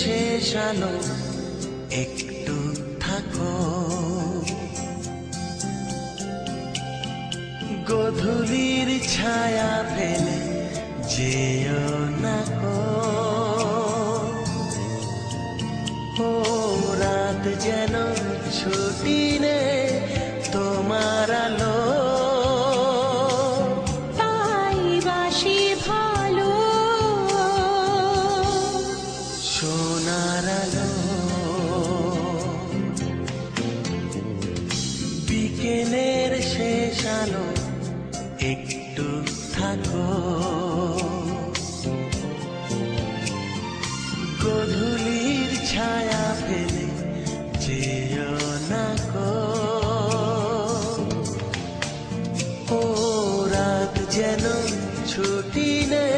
শেষ আলো একটু থাকো। গধূলির ছায়া ফেলে যেও না কো। ও রাত যেন ছুটি নে বিকেলের শেষ আলো একটু থাকো। গধূলির ছায়া ফেলে যেও না গো। ও রাত যেন ছুটি নেই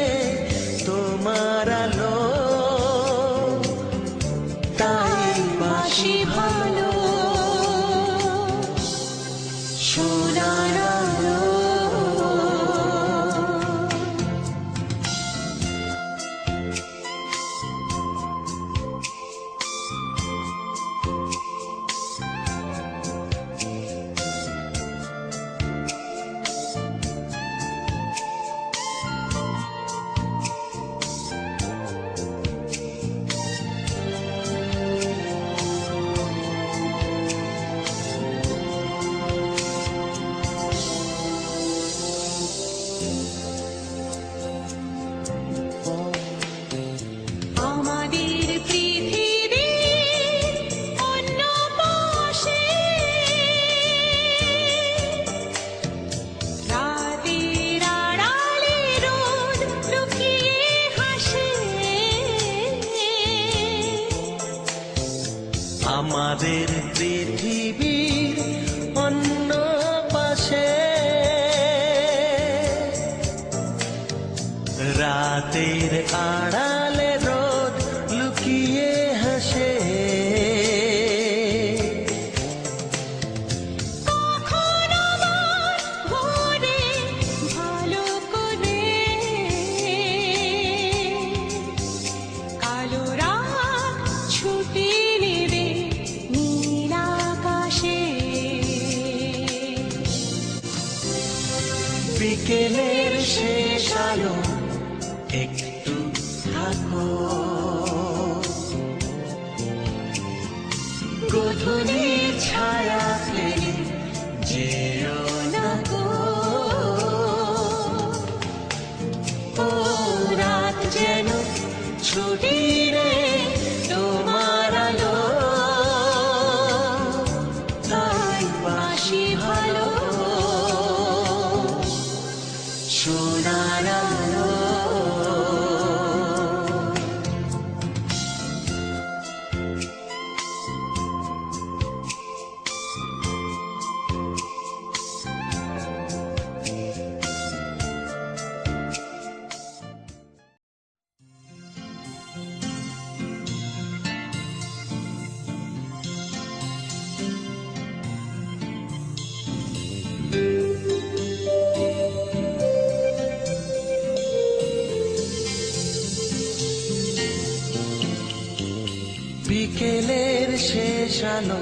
সোনার আমাদের পৃথিবীর অন্য পাশে। রাতের আড়ালে রোদ লুকিয়ে হাসে। কালো রাত ছুটি বিকেলের শেষ আলো একটু থাকো। গধূলির সোনার আলো বিকেলের শেষ আলো।